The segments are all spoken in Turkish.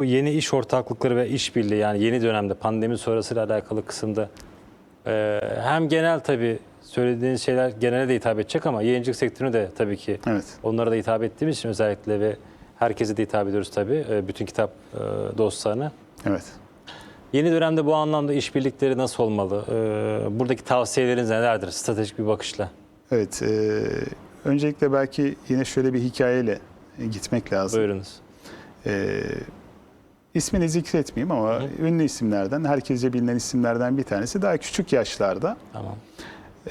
Bu yeni iş ortaklıkları ve işbirliği yani yeni dönemde pandemi sonrasıyla alakalı kısımda e, hem genel tabii söylediğiniz şeyler genele de hitap edecek ama yayıncılık sektörüne de tabii ki Evet. onlara da hitap ettiğimiz için özellikle ve herkese de hitap ediyoruz tabii e, bütün kitap e, dostlarına. Evet. Yeni dönemde bu anlamda işbirlikleri nasıl olmalı? E, buradaki tavsiyeleriniz nelerdir stratejik bir bakışla? Evet. e, öncelikle belki yine şöyle bir hikayeyle gitmek lazım. Buyurunuz. E, ismini zikretmeyeyim ama ünlü isimlerden, herkesce bilinen isimlerden bir tanesi daha küçük yaşlarda Tamam.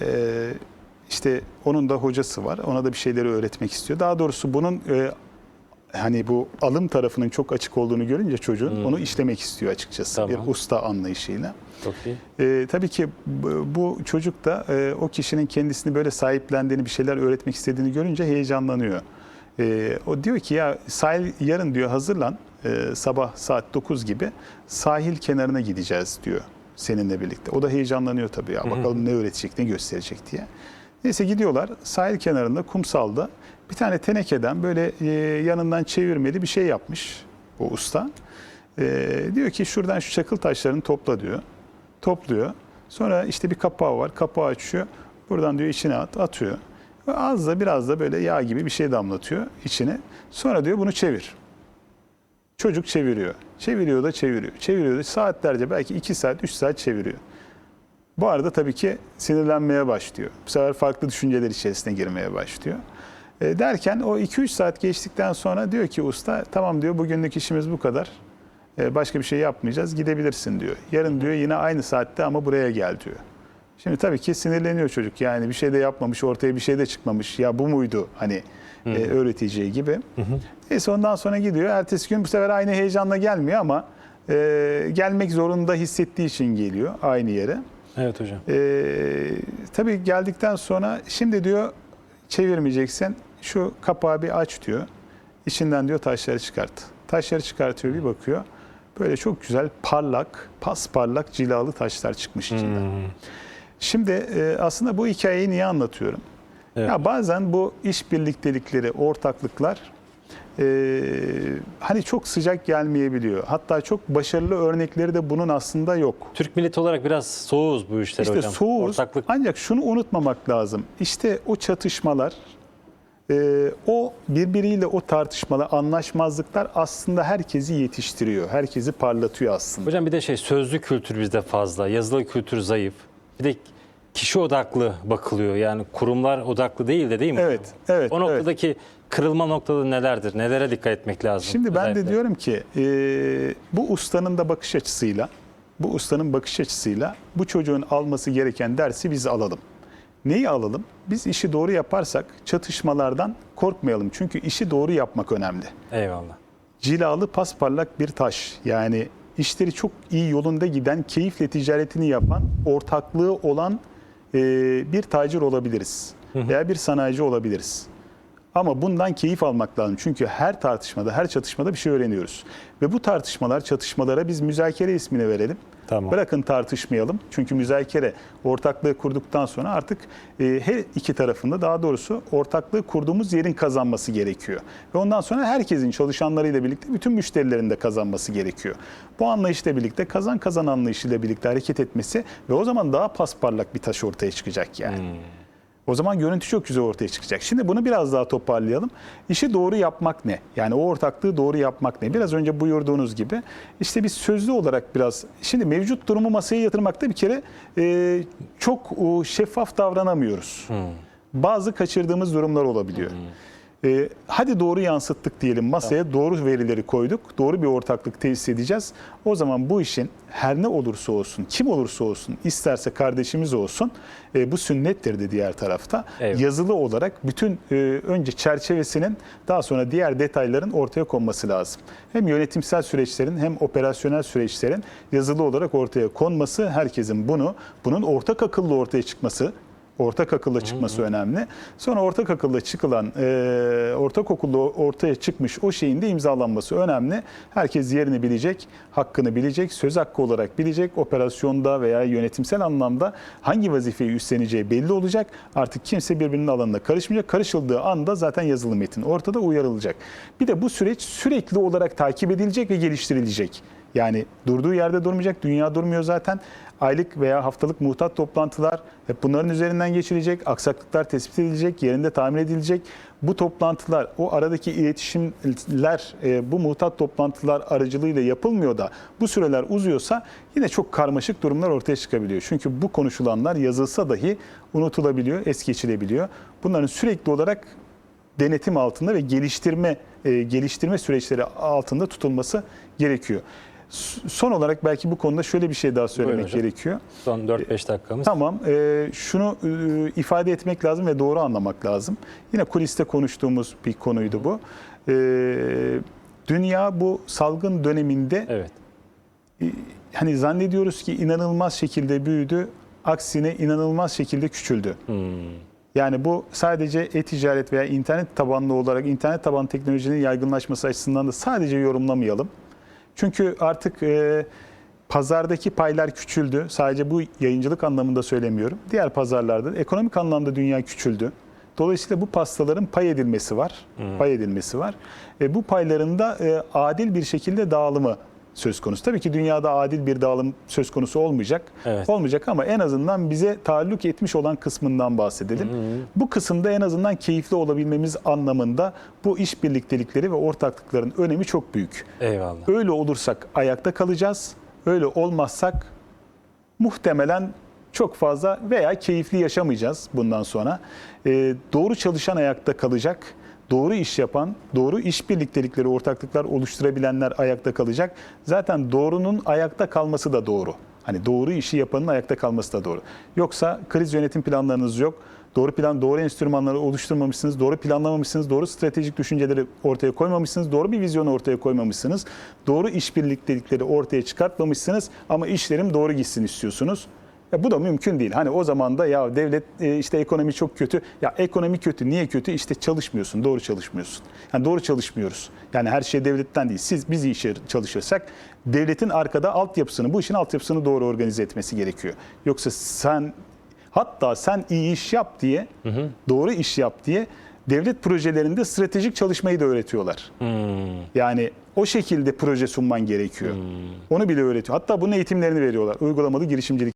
Ee, işte onun da hocası var. Ona da bir şeyleri öğretmek istiyor. Daha doğrusu bunun e, hani bu alım tarafının çok açık olduğunu görünce çocuğun onu işlemek istiyor açıkçası. Tamam. Bir usta anlayışıyla. Çok iyi. Ee, tabii ki bu, bu çocuk da e, o kişinin kendisini böyle sahiplendiğini, bir şeyler öğretmek istediğini görünce heyecanlanıyor. Ee, o diyor ki ya sahil yarın diyor hazırlan e, sabah saat 9 gibi sahil kenarına gideceğiz diyor seninle birlikte. O da heyecanlanıyor tabii ya bakalım ne öğretecek, ne gösterecek diye. Neyse gidiyorlar sahil kenarında kumsalda bir tane tenekeden böyle e, yanından çevirmeli bir şey yapmış o usta. Ee, diyor ki şuradan şu çakıl taşlarını topla diyor. Topluyor. Sonra işte bir kapağı var. Kapağı açıyor. Buradan diyor içine at, atıyor. Az da biraz da böyle yağ gibi bir şey damlatıyor içine. Sonra diyor bunu çevir. Çocuk çeviriyor. Çeviriyor da çeviriyor. Çeviriyor da saatlerce belki 2 saat 3 saat çeviriyor. Bu arada tabii ki sinirlenmeye başlıyor. Bu sefer farklı düşünceler içerisine girmeye başlıyor. E, derken o 2-3 saat geçtikten sonra diyor ki usta tamam diyor bugünlük işimiz bu kadar. E, başka bir şey yapmayacağız gidebilirsin diyor. Yarın diyor yine aynı saatte ama buraya gel diyor. Şimdi tabii ki sinirleniyor çocuk. Yani bir şey de yapmamış, ortaya bir şey de çıkmamış. Ya bu muydu hani e, öğreteceği gibi. Neyse ondan sonra gidiyor. Ertesi gün bu sefer aynı heyecanla gelmiyor ama e, gelmek zorunda hissettiği için geliyor aynı yere. Evet hocam. Ee, tabii geldikten sonra şimdi diyor çevirmeyeceksin. Şu kapağı bir aç diyor. İçinden diyor taşları çıkart. Taşları çıkartıyor bir bakıyor. Böyle çok güzel parlak, pasparlak cilalı taşlar çıkmış içinden. Şimdi e, aslında bu hikayeyi niye anlatıyorum? Evet. Ya bazen bu iş birliktelikleri, ortaklıklar e, hani çok sıcak gelmeyebiliyor. Hatta çok başarılı örnekleri de bunun aslında yok. Türk milleti olarak biraz soğuz bu işler İşte hocam. soğuz Ortaklık ancak şunu unutmamak lazım. İşte o çatışmalar, e, o birbiriyle o tartışmalar, anlaşmazlıklar aslında herkesi yetiştiriyor. Herkesi parlatıyor aslında. Hocam bir de şey sözlü kültür bizde fazla, yazılı kültür zayıf. Bir de kişi odaklı bakılıyor. Yani kurumlar odaklı değil de değil mi? Evet, evet. O evet. noktadaki kırılma noktaları nelerdir? Nelere dikkat etmek lazım? Şimdi ben de özellikle? diyorum ki e, bu ustanın da bakış açısıyla, bu ustanın bakış açısıyla bu çocuğun alması gereken dersi biz alalım. Neyi alalım? Biz işi doğru yaparsak çatışmalardan korkmayalım. Çünkü işi doğru yapmak önemli. Eyvallah. cilalı pasparlak bir taş. Yani işleri çok iyi yolunda giden, keyifle ticaretini yapan, ortaklığı olan e, bir tacir olabiliriz. Veya bir sanayici olabiliriz. Ama bundan keyif almak lazım. Çünkü her tartışmada, her çatışmada bir şey öğreniyoruz. Ve bu tartışmalar, çatışmalara biz müzakere ismini verelim. Tamam. Bırakın tartışmayalım. Çünkü müzakere ortaklığı kurduktan sonra artık e, her iki tarafında daha doğrusu ortaklığı kurduğumuz yerin kazanması gerekiyor. Ve ondan sonra herkesin çalışanlarıyla birlikte bütün müşterilerin de kazanması gerekiyor. Bu anlayışla birlikte kazan kazan anlayışıyla birlikte hareket etmesi ve o zaman daha pasparlak bir taş ortaya çıkacak yani. O zaman görüntü çok güzel ortaya çıkacak. Şimdi bunu biraz daha toparlayalım. İşi doğru yapmak ne? Yani o ortaklığı doğru yapmak ne? Biraz önce buyurduğunuz gibi işte biz sözlü olarak biraz şimdi mevcut durumu masaya yatırmakta bir kere e, çok o, şeffaf davranamıyoruz. Bazı kaçırdığımız durumlar olabiliyor. E, hadi doğru yansıttık diyelim masaya doğru verileri koyduk. Doğru bir ortaklık tesis edeceğiz. O zaman bu işin her ne olursa olsun, kim olursa olsun, isterse kardeşimiz olsun e, bu sünnettir de diğer tarafta. Evet. Yazılı olarak bütün e, önce çerçevesinin daha sonra diğer detayların ortaya konması lazım. Hem yönetimsel süreçlerin hem operasyonel süreçlerin yazılı olarak ortaya konması herkesin bunu bunun ortak akıllı ortaya çıkması Ortak akılla çıkması önemli. Sonra ortak akılla çıkılan, e, ortak okulda ortaya çıkmış o şeyin de imzalanması önemli. Herkes yerini bilecek, hakkını bilecek, söz hakkı olarak bilecek. Operasyonda veya yönetimsel anlamda hangi vazifeyi üstleneceği belli olacak. Artık kimse birbirinin alanına karışmayacak. Karışıldığı anda zaten yazılı metin ortada uyarılacak. Bir de bu süreç sürekli olarak takip edilecek ve geliştirilecek. Yani durduğu yerde durmayacak. Dünya durmuyor zaten. Aylık veya haftalık muhtat toplantılar hep bunların üzerinden geçilecek. Aksaklıklar tespit edilecek, yerinde tamir edilecek. Bu toplantılar, o aradaki iletişimler e, bu muhtat toplantılar aracılığıyla yapılmıyor da bu süreler uzuyorsa yine çok karmaşık durumlar ortaya çıkabiliyor. Çünkü bu konuşulanlar yazılsa dahi unutulabiliyor, es geçilebiliyor. Bunların sürekli olarak denetim altında ve geliştirme e, geliştirme süreçleri altında tutulması gerekiyor. Son olarak belki bu konuda şöyle bir şey daha söylemek Buyurun gerekiyor. Son 4-5 dakikamız. Tamam, e, şunu e, ifade etmek lazım ve doğru anlamak lazım. Yine kuliste konuştuğumuz bir konuydu bu. E, dünya bu salgın döneminde Evet. hani zannediyoruz ki inanılmaz şekilde büyüdü, aksine inanılmaz şekilde küçüldü. Hmm. Yani bu sadece e-ticaret veya internet tabanlı olarak internet tabanlı teknolojinin yaygınlaşması açısından da sadece yorumlamayalım. Çünkü artık e, pazardaki paylar küçüldü. Sadece bu yayıncılık anlamında söylemiyorum. Diğer pazarlarda da ekonomik anlamda dünya küçüldü. Dolayısıyla bu pastaların pay edilmesi var. Pay edilmesi var. E, bu payların da e, adil bir şekilde dağılımı söz konusu. Tabii ki dünyada adil bir dağılım söz konusu olmayacak. Evet. Olmayacak ama en azından bize taalluk etmiş olan kısmından bahsedelim. Bu kısımda en azından keyifli olabilmemiz anlamında bu iş birliktelikleri ve ortaklıkların önemi çok büyük. Eyvallah. Öyle olursak ayakta kalacağız. Öyle olmazsak muhtemelen çok fazla veya keyifli yaşamayacağız bundan sonra. Ee, doğru çalışan ayakta kalacak. Doğru iş yapan, doğru iş birliktelikleri, ortaklıklar oluşturabilenler ayakta kalacak. Zaten doğrunun ayakta kalması da doğru. Hani doğru işi yapanın ayakta kalması da doğru. Yoksa kriz yönetim planlarınız yok. Doğru plan, doğru enstrümanları oluşturmamışsınız, doğru planlamamışsınız, doğru stratejik düşünceleri ortaya koymamışsınız, doğru bir vizyonu ortaya koymamışsınız, doğru iş birliktelikleri ortaya çıkartmamışsınız ama işlerim doğru gitsin istiyorsunuz. Ya bu da mümkün değil. Hani o zaman da ya devlet e, işte ekonomi çok kötü. Ya ekonomi kötü. Niye kötü? İşte çalışmıyorsun. Doğru çalışmıyorsun. Yani doğru çalışmıyoruz. Yani her şey devletten değil. Siz biz iyi çalışırsak devletin arkada altyapısını, bu işin altyapısını doğru organize etmesi gerekiyor. Yoksa sen hatta sen iyi iş yap diye, doğru iş yap diye devlet projelerinde stratejik çalışmayı da öğretiyorlar. Hmm. Yani o şekilde proje sunman gerekiyor. Onu bile öğretiyor. Hatta bunun eğitimlerini veriyorlar. Uygulamalı girişimcilik